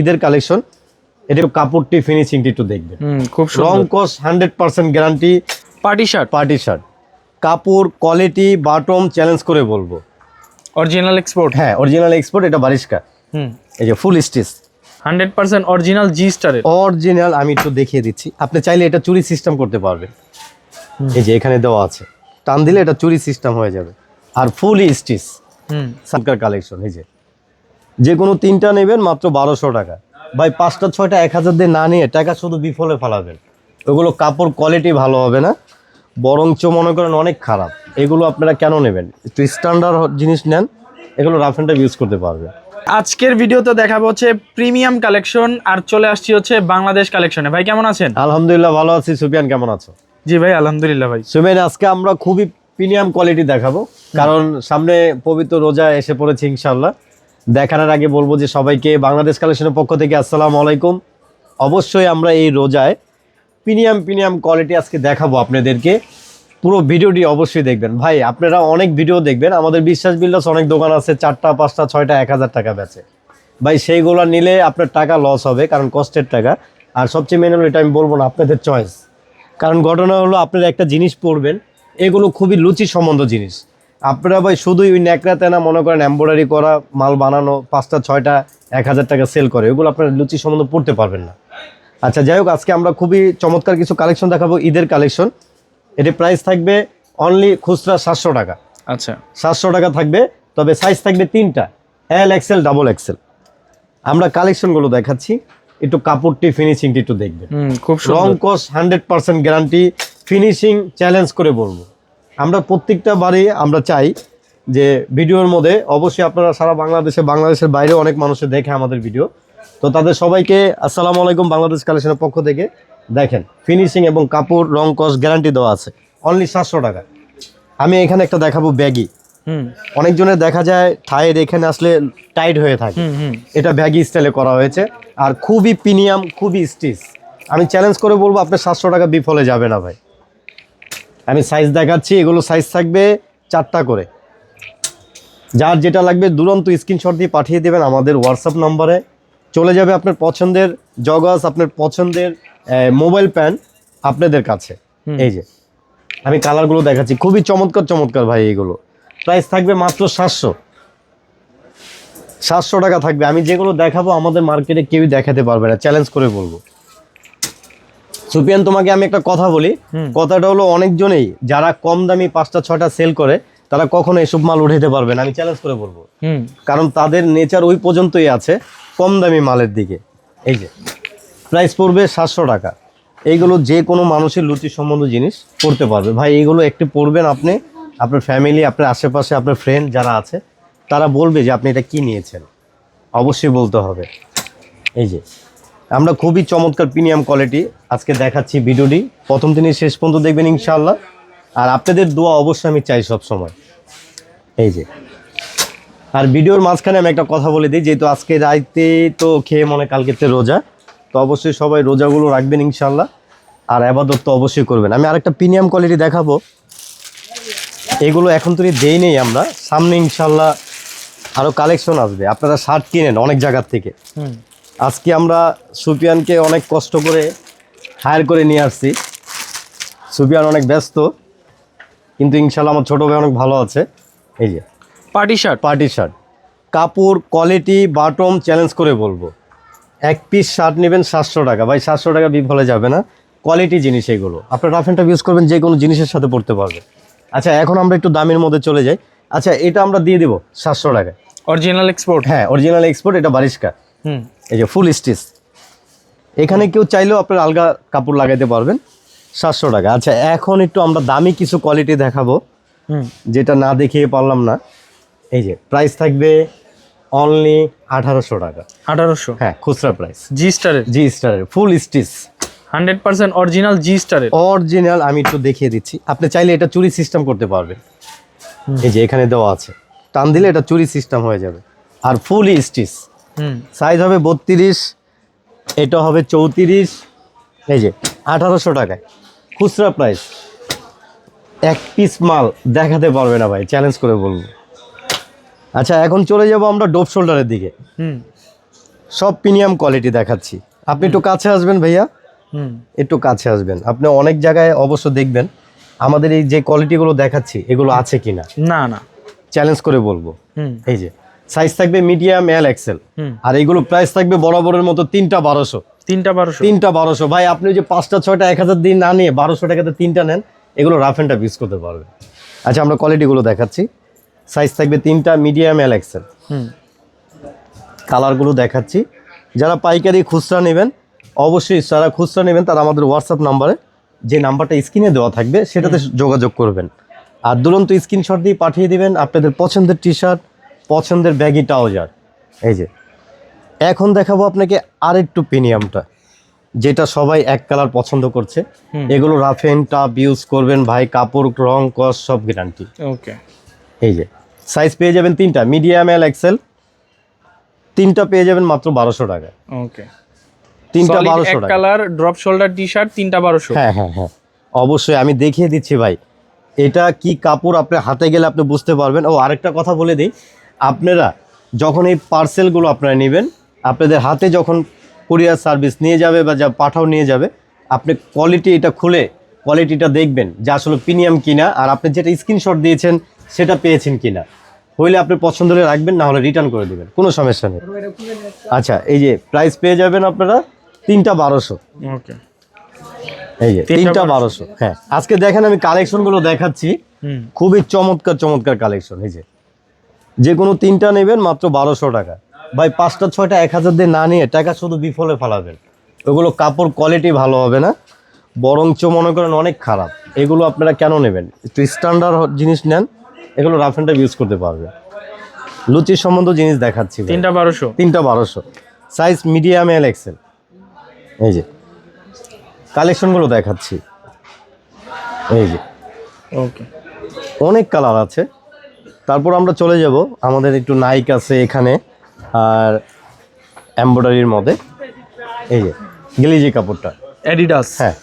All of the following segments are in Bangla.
ঈদের কালেকশন। এটা কাপড়টি ফিনিশিংটি একটু দেখবেন। খুব রং কস hundred percent guarantee party shirt. Party shirt. কাপড় কোয়ালিটি বাটম চ্যালেঞ্জ করে বলব। অরিজিনাল এক্সপোর্ট হ্যাঁ অরিজিনাল এক্সপোর্ট এটা বারিশকা। হুম। এই যে full stitch hundred percent original G স্টারের অরিজিনাল আমি একটু দেখিয়ে দিচ্ছি। আপনি চাইলে এটা চুরি সিস্টেম করতে পারবেন। এই যে এখানে দেওয়া আছে। টান দিলে এটা চুরি সিস্টেম হয়ে যাবে। আর ফুল স্টিচ হুম। সানকার কালেকশন এই যে। যে কোনো তিনটা নেবেন মাত্র বারোশো টাকা। ভাই পাঁচটা ছয়টা এক হাজার দিয়ে না নিয়ে টাকা শুধু বিফলে ফেলাবেন। ওগুলো কাপড় কোয়ালিটি ভালো হবে না। বরঞ্চ মনে করেন অনেক খারাপ। এগুলো আপনারা কেন নেবেন? একটু স্ট্যান্ডার্ড জিনিস নেন এগুলো রাফ অ্যান্ড ইউজ করতে পারবেন। আজকের ভিডিওতে দেখাবো হচ্ছে প্রিমিয়াম কালেকশন আর চলে আসছি হচ্ছে বাংলাদেশ কালেকশনে ভাই কেমন আছেন? আলহামদুলিল্লাহ ভালো আছি। সুফিয়ান কেমন আছো? জি ভাই আলহামদুলিল্লাহ ভাই। সুমেন আজকে আমরা খুবই প্রিমিয়াম কোয়ালিটি দেখাবো। কারণ সামনে পবিত্র রোজা এসে পড়েছে ইনশাল্লাহ দেখানোর আগে বলব যে সবাইকে বাংলাদেশ কালেকশনের পক্ষ থেকে আসসালামু আলাইকুম। অবশ্যই আমরা এই রোজায় প্রিমিয়াম প্রিমিয়াম কোয়ালিটি আজকে দেখাবো আপনাদেরকে। পুরো ভিডিওটি অবশ্যই দেখবেন। ভাই, আপনারা অনেক ভিডিও দেখবেন। আমাদের বিশ্বাস বিল্ডার্স অনেক দোকান আছে, চারটা, পাঁচটা, ছয়টা, এক হাজার টাকা বেচে। ভাই, সেইগুলো নিলে আপনার টাকা লস হবে, কারণ কষ্টের টাকা। আর সবচেয়ে মেন হলো এটা আমি বলব না, আপনাদের চয়েস কারণ ঘটনা হলো আপনারা একটা জিনিস পড়বেন এগুলো খুবই লুচি সম্বন্ধ জিনিস। আপনারা ভাই শুধুই ওই ন্যাকড়াতে না মনে করেন এম্ব্রয়ডারি করা মাল বানানো পাঁচটা ছয়টা এক হাজার টাকা সেল করে এগুলো আপনারা লুচি সম্বন্ধ পড়তে পারবেন না। আচ্ছা যাই হোক আজকে আমরা খুবই চমৎকার কিছু কালেকশন দেখাবো ঈদের কালেকশন এটি প্রাইস থাকবে অনলি খুচরা সাতশো টাকা। আচ্ছা। সাতশো টাকা থাকবে তবে সাইজ থাকবে তিনটা এল এক্সেল ডাবল এক্সেল আমরা কালেকশনগুলো দেখাচ্ছি একটু কাপড়টি ফিনিশিংটি একটু দেখবেন। খুব রং কস hundred percent guarantee finishing challenge করে বলব। আমরা প্রত্যেকটা বারে আমরা চাই যে ভিডিওর মধ্যে অবশ্যই আপনারা সারা বাংলাদেশে বাংলাদেশের বাইরে অনেক মানুষের দেখে আমাদের ভিডিও। তো তাদের সবাইকে আসসালামু আলাইকুম বাংলাদেশ কালেকশনের পক্ষ থেকে। দেখেন ফিনিশিং এবং কাপড় রং কস গ্যারান্টি দেওয়া আছে। অনলি সাতশো টাকা। আমি এখানে একটা দেখাবো ব্যাগি হুম। অনেকজনের দেখা যায় থায়ের এখানে আসলে টাইট হয়ে থাকে। এটা ব্যাগি স্টাইলে করা হয়েছে। আর খুবই প্রিমিয়াম খুবই স্টিচ আমি চ্যালেঞ্জ করে বলব আপনার সাতশো টাকা বিফলে যাবে না ভাই। আমি সাইজ দেখাচ্ছি এগুলো সাইজ থাকবে চারটা করে। যার যেটা লাগবে দুরন্ত স্ক্রিনশট দিয়ে পাঠিয়ে দেবেন আমাদের হোয়াটসঅ্যাপ নম্বরে চলে যাবে আপনার পছন্দের জগাস আপনার পছন্দের মোবাইল প্যান আপনাদের কাছে। এই যে আমি কালারগুলো দেখাচ্ছি। খুবই চমৎকার চমৎকার ভাই এগুলো। প্রাইস থাকবে মাত্র সাতশো। সাতশো টাকা থাকবে। আমি যেগুলো দেখাবো আমাদের মার্কেটে কেউই দেখাতে পারবে না। চ্যালেঞ্জ করে বলব। সুপিয়ান তোমাকে আমি একটা কথা বলি। কথাটা হলো অনেকজনেই যারা কম দামি পাঁচটা ছটা সেল করে তারা কখনো এসব মাল উঠাতে পারবে না। আমি চ্যালেঞ্জ করে বলব। কারণ তাদের নেচার ওই পর্যন্তই আছে কম দামি মালের দিকে। এই যে প্রাইস পড়বে সাতশো টাকা। এইগুলো যে কোনো মানুষের লুচি সম্বন্ধ জিনিস পড়তে পারবে। ভাই এইগুলো একটু পড়বেন আপনি আপনার ফ্যামিলি আপনার আশেপাশে আপনার ফ্রেন্ড যারা আছে তারা বলবে যে আপনি এটা কি নিয়েছেন। অবশ্যই বলতে হবে। এই যে আমরা খুবই চমৎকার প্রিমিয়াম কোয়ালিটি আজকে দেখাচ্ছি ভিডিওটি। প্রথম দিনই শেষ পর্যন্ত দেখবেন ইনশাআল্লাহ। আর আপনাদের দোয়া অবশ্যই আমি চাই সব সময় এই যে। আর ভিডিওর মাঝখানে আমি একটা কথা বলে দিই, যেহেতু আজকে রাইতে তো খেয়ে মনে কালকেতে রোজা, তো অবশ্যই সবাই রোজাগুলো রাখবেন ইনশাল্লাহ আর আবাদত তো অবশ্যই করবেন। আমি আরেকটা প্রিমিয়াম কোয়ালিটি দেখাবো। এগুলো এখন তো দেই নেই আমরা। সামনে ইনশাল্লাহ আরও কালেকশন আসবে। আপনারা শার্ট কিনেন অনেক জায়গার থেকে। আজকে আমরা সুপিয়ানকে অনেক কষ্ট করে হায়ার করে নিয়ে আসছি। সুপিয়ান অনেক ব্যস্ত কিন্তু ইনশাল্লাহ আমার ছোটো ভাই অনেক ভালো আছে। এই যে পার্টি শার্ট। Party shirt. কাপড় কোয়ালিটি বাটম চ্যালেঞ্জ করে বলব। এক পিস শার্ট নেবেন সাতশো টাকা। ভাই সাতশো টাকা বিফলে যাবে না। কোয়ালিটি জিনিস এগুলো। আপনার রাফ অ্যান্ড ইউজ করবেন যে কোনো জিনিসের সাথে পড়তে পারবে। আচ্ছা এখন আমরা একটু দামের মধ্যে চলে যাই। আচ্ছা এটা আমরা দিয়ে দেবো সাতশো টাকা অরিজিনাল এক্সপোর্ট হ্যাঁ অরিজিনাল এক্সপোর্ট এটা বারিশকা। এই যে ফুল স্টিচ এখানে কেউ চাইলেও আপনার আলগা কাপড় লাগাইতে পারবেন সাতশো টাকা। আচ্ছা এখন একটু আমরা দামি কিছু কোয়ালিটি দেখাবো হুম। যেটা না দেখিয়ে পারলাম না। এই যে প্রাইস থাকবে অনলি আঠারোশো টাকা। আঠারোশো? হ্যাঁ খুচরা প্রাইস জি স্টারের জি স্টারের full stitch hundred percent original G স্টারের অরিজিনাল আমি একটু দেখিয়ে দিচ্ছি। আপনি চাইলে এটা চুরি সিস্টেম করতে পারবেন। এই যে এখানে দেওয়া আছে। টান দিলে এটা চুরি সিস্টেম হয়ে যাবে। আর ফুল স্টিচ সাইজ হবে বত্রিশ এটা হবে চৌত্রিশ এই যে আঠারোশো টাকায়। খুচরা প্রাইস। এক পিস মাল দেখাতে পারবে না ভাই চ্যালেঞ্জ করে বলব। আচ্ছা এখন চলে যাব আমরা ডোপ শোল্ডারের দিকে। হুম। সব প্রিমিয়াম কোয়ালিটি দেখাচ্ছি। আপনি একটু কাছে আসবেন ভাইয়া? হুম। একটু কাছে আসবেন। আপনি অনেক জায়গায় অবশ্য দেখবেন আমাদের এই যে কোয়ালিটিগুলো দেখাচ্ছি এগুলো আছে কিনা? না না। চ্যালেঞ্জ করে বলব। হুম। এই যে সাইজ থাকবে মিডিয়াম এল এক্সেল আর এগুলো প্রাইস থাকবে বরাবরের মতো তিনটা বারোশো। তিনটা বারোশো। তিনটা বারোশো। ভাই আপনি যে পাঁচটা ছয়টা এক হাজার দিন না নিয়ে বারোশো টাকাতে তিনটা নেন এগুলো রাফ অ্যান্ড টাফ ইউজ করতে পারবে আচ্ছা আমরা কোয়ালিটিগুলো দেখাচ্ছি। সাইজ থাকবে তিনটা মিডিয়াম এল এক্সেল হুম। কালারগুলো দেখাচ্ছি। যারা পাইকারি খুচরা নেবেন অবশ্যই যারা খুচরা নেবেন তারা আমাদের হোয়াটসঅ্যাপ নাম্বারে যে নাম্বারটা স্ক্রিনে দেওয়া থাকবে সেটাতে যোগাযোগ করবেন। আর দুরন্ত স্ক্রিনশট দিয়ে পাঠিয়ে দিবেন আপনাদের পছন্দের টি শার্ট পছন্দের ব্যাগি ট্রাউজার এই যে। এখন দেখাবো আপনাকে আরেকটু প্রিমিয়ামটা যেটা সবাই এক কালার পছন্দ করছে। এগুলো রাফ এন্ড টাপ ইউজ করবেন ভাই কাপড় রং কস সব গ্যারান্টি ওকে এই যে সাইজ পেয়ে যাবেন তিনটা মিডিয়াম এল এক্সেল তিনটা পেয়ে যাবেন মাত্র বারোশো টাকা। ওকে তিনটা বারোশো টাকা। Colour drop shoulder T shirt তিনটা বারোশো। হ্যাঁ হ্যাঁ হ্যাঁ। অবশ্যই আমি দেখিয়ে দিচ্ছি ভাই। এটা কি কাপড় আপনি হাতে গেলে আপনি বুঝতে পারবেন। ও আরেকটা কথা বলে দিই। আপনারা যখন এই পার্সেলগুলো আপনারা নেবেন আপনাদের হাতে যখন কুরিয়ার সার্ভিস নিয়ে যাবে বা যা পাঠাও নিয়ে যাবে আপনি কোয়ালিটি এটা খুলে কোয়ালিটিটা দেখবেন যে আসলে প্রিমিয়াম কিনা আর আপনি যেটা স্ক্রিনশট দিয়েছেন সেটা পেয়েছেন কিনা। হইলে আপনি পছন্দ হলে রাখবেন না হলে রিটার্ন করে দেবেন কোনো সমস্যা নেই। আচ্ছা এই যে প্রাইস পেয়ে যাবেন আপনারা তিনটা বারোশো। এই যে তিনটা বারোশো। হ্যাঁ। আজকে দেখেন আমি কালেকশনগুলো দেখাচ্ছি। খুবই চমৎকার চমৎকার কালেকশন এই যে। যে কোনো তিনটা নেবেন মাত্র বারোশো টাকা। ভাই পাঁচটা ছয়টা এক হাজার দিয়ে না নিয়ে টাকা শুধু বিফলে ফেলাবেন। ওগুলো কাপড় কোয়ালিটি ভালো হবে না। বরঞ্চ মনে করেন অনেক খারাপ। এগুলো আপনারা কেন নেবেন? একটু স্ট্যান্ডার্ড জিনিস নেন এগুলো রাফ অ্যান্ড ইউজ করতে পারবে। লুচির সম্বন্ধ জিনিস দেখাচ্ছি। তিনটা বারোশো। তিনটা বারোশো। সাইজ মিডিয়াম এল এক্সেল এই যে। কালেকশনগুলো দেখাচ্ছি। এই যে। ওকে অনেক কালার আছে। তারপর আমরা চলে যাব আমাদের একটু নাইক আছে এখানে আর এমব্রয়ডারির মধ্যে। এই যে গিলিজি কাপড়টা। অ্যাডিডাস হ্যাঁ।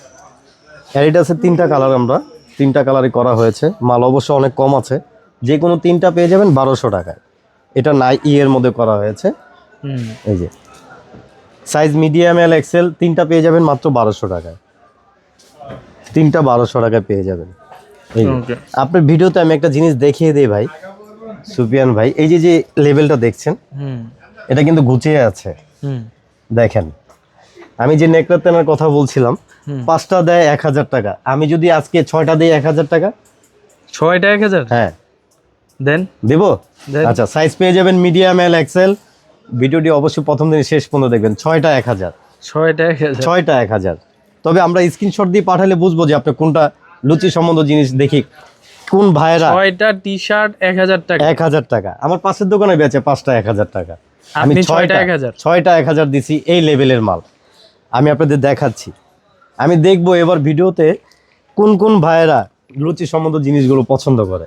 অ্যাডিডাসের তিনটা কালার আমরা তিনটা কালারই করা হয়েছে। মাল অবশ্য অনেক কম আছে। যে কোনো তিনটা পেয়ে যাবেন বারোশো টাকায়। এটা নাই ইয়ের মধ্যে করা হয়েছে। এই যে সাইজ মিডিয়াম এল এক্সেল তিনটা পেয়ে যাবেন মাত্র বারোশো টাকায়। তিনটা বারোশো টাকায় পেয়ে যাবেন। এই আপনার ভিডিওতে আমি একটা জিনিস দেখিয়ে দিই ভাই। সুপিয়ান ভাই এই যে যে লেভেলটা দেখছেন এটা কিন্তু গুছিয়ে আছে। দেখেন আমি যে নেকড়া তেনার কথা বলছিলাম পাঁচটা দেয় এক হাজার টাকা। আমি যদি আজকে ছয়টা দিই এক হাজার টাকা? ছয়টা এক হাজার? হ্যাঁ। দেন। দেব? আচ্ছা সাইজ পেয়ে যাবেন মিডিয়াম এল এক্সেল ভিডিওটি অবশ্যই প্রথম দিন শেষ পর্যন্ত দেখবেন। ছয়টা এক হাজার। ছয়টা এক হাজার। ছয়টা এক হাজার। তবে আমরা স্ক্রিনশট দিয়ে পাঠালে বুঝব যে আপনি কোনটা লুচি সম্বন্ধ জিনিস দেখি। কোন ভাইয়েরা? ছয়টা টি শার্ট এক হাজার টাকা। এক হাজার টাকা। আমার পাশের দোকানে বেচে পাঁচটা এক হাজার টাকা। আমি ছয়টা এক হাজার? ছয়টা এক হাজার দিছি এই লেভেলের মাল। আমি আপনাদের দেখাচ্ছি। আমি দেখব এবার ভিডিওতে কোন কোন ভাইয়েরা লুচি সম্বন্ধ জিনিসগুলো পছন্দ করে।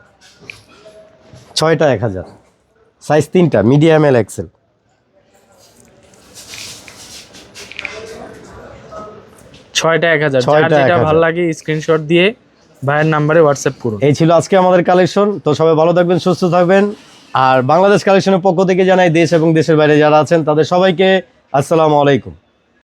ছয়টা এক হাজার। সাইজ তিনটা মিডিয়াম এল এক্সেল ছয়টা এক হাজার। যেটা। ভালো লাগে স্ক্রিনশট দিয়ে ভাইয়ের নাম্বারে হোয়াটসঅ্যাপ করুন। এই ছিল আজকে আমাদের কালেকশন তো সবাই ভালো থাকবেন, সুস্থ থাকবেন। আর বাংলাদেশ কালেকশনের পক্ষ থেকে জানাই দেশ এবং দেশের বাইরে যারা আছেন, তাদের সবাইকে আসসালামু আলাইকুম।